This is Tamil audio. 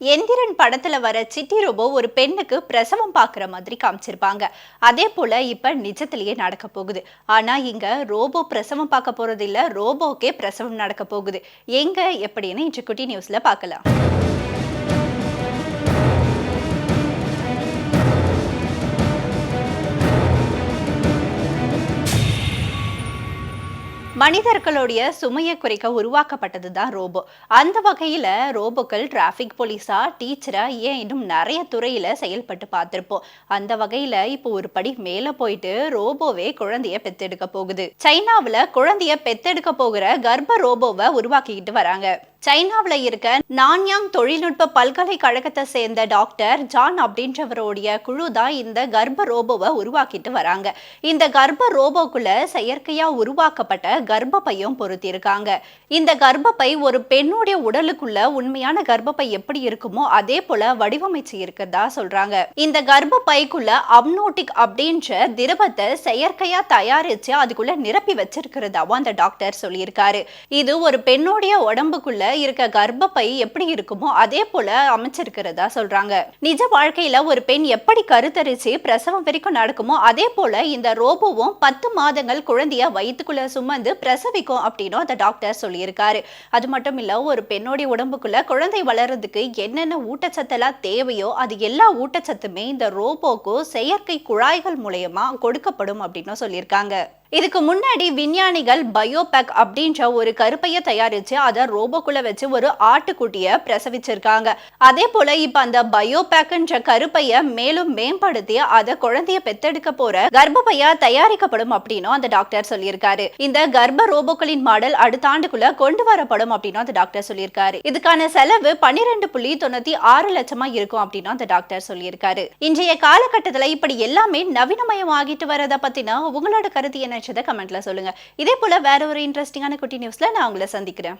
எந்திரன் படத்துல வர சிட்டி ரோபோ ஒரு பெண்ணுக்கு பிரசவம் பார்க்குற மாதிரி காமிச்சிருப்பாங்க. அதே போல இப்ப நிஜத்திலேயே நடக்க போகுது. ஆனா இங்க ரோபோ பிரசவம் பார்க்க போறது இல்ல ரோபோக்கே பிரசவம் நடக்க போகுது. எங்க எப்படின்னு இன்று குட்டி நியூஸ்ல பார்க்கலாம். மனிதர்களுடைய சுமையை குறைக்க உருவாக்கப்பட்டது தான் ரோபோ. அந்த வகையில் ரோபோக்கள் டிராஃபிக் போலீஸா டீச்சரா ஏன் இன்னும் நிறைய துறையில செயல்பட்டு பார்த்துருப்போம். அந்த வகையில இப்போ ஒரு படி மேல போயிட்டு ரோபோவே குழந்தைய பெத்தெடுக்க போகுது. சைனாவில் குழந்தைய பெத்தெடுக்க போகிற கர்ப்ப ரோபோவை உருவாக்கிக்கிட்டு வராங்க. சைனாவில் இருக்க நான்யாங் தொழில்நுட்ப பல்கலைக்கழகத்தை சேர்ந்த டாக்டர் ஜான் அப்படின்றவருடைய குழு தான் இந்த கர்ப்ப ரோபோவை உருவாக்கிட்டு வராங்க. இந்த கர்ப்ப ரோபோக்குள்ள செயற்கையா உருவாக்கப்பட்ட கர்ப்பப்பையும் பொருத்தியிருக்காங்க. இந்த கர்ப்பப்பை ஒரு பெண்ணுடைய உடலுக்குள்ள உண்மையான கர்ப்பப்பை எப்படி இருக்குமோ அதே போல வடிவமைச்சு இருக்கிறதா சொல்றாங்க. இந்த கர்ப்பப்பைக்குள்ள அப்னோட்டிக் அப்படின்ற திரவத்தை செயற்கையா தயாரிச்சு அதுக்குள்ள நிரப்பி வச்சிருக்கிறதாவும் அந்த டாக்டர் சொல்லியிருக்காரு. இது ஒரு பெண்ணுடைய உடம்புக்குள்ள இருக்க கர்ப்பப்பை எப்படி இருக்குமோ அதே போல அமைச்சிருக்கிறதா சொல்றாங்க. நிஜ வாழ்க்கையில ஒரு பெண் எப்படி கருத்தரிச்சு பிரசவம் வரைக்கும் நடக்குமோ அதே போல இந்த ரோபோவும் பத்து மாதங்கள் குழந்தைய வயிற்றுக்குள்ள சுமந்து பிரசவிக்கும் அப்படின்னு அந்த டாக்டர் சொல்லியிருக்காரு. அது மட்டும் இல்ல ஒரு பெண்ணோடைய உடம்புக்குள்ள குழந்தை வளர்றதுக்கு என்னென்ன ஊட்டச்சத்தெல்லாம் தேவையோ அது எல்லா ஊட்டச்சத்துமே இந்த ரோபோக்கு செயற்கை குழாய்கள் மூலயமா கொடுக்கப்படும் அப்படின்னு சொல்லியிருக்காங்க. இதுக்கு முன்னாடி விஞ்ஞானிகள் பயோபேக் அப்படின்ற ஒரு கருப்பையை தயாரிச்சு அதை ரோபோக்குள்ள வச்சு ஒரு ஆட்டுக்குட்டிய பிரசவிச்சிருக்காங்க. அதே போல இப்ப அந்த பயோபேக்ன்ற கருப்பைய மேலும் மேம்படுத்தி அதை குழந்தைய பெத்தெடுக்க போற கர்ப்பப்பையா தயாரிக்கப்படும் அப்படின்னு அந்த டாக்டர் சொல்லியிருக்காரு. இந்த கர்ப்ப ரோபோக்களின் மாடல் அடுத்த ஆண்டுக்குள்ள கொண்டு வரப்படும் அப்படின்னு அந்த டாக்டர் சொல்லியிருக்காரு. இதுக்கான செலவு பன்னிரெண்டு புள்ளி தொண்ணூத்தி ஆறு லட்சமா இருக்கும் அப்படின்னு அந்த டாக்டர் சொல்லியிருக்காரு. இன்றைய காலகட்டத்துல இப்படி எல்லாமே நவீனமயமாகிட்டு வரத பத்தின உங்களோட கருத்து என்ன நினைச்சதை கமெண்ட்ல சொல்லுங்க. இதே போல வேற ஒரு இன்ட்ரெஸ்டிங்கான குட்டி நியூஸ்ல நான் உங்களை சந்திக்கிறேன்.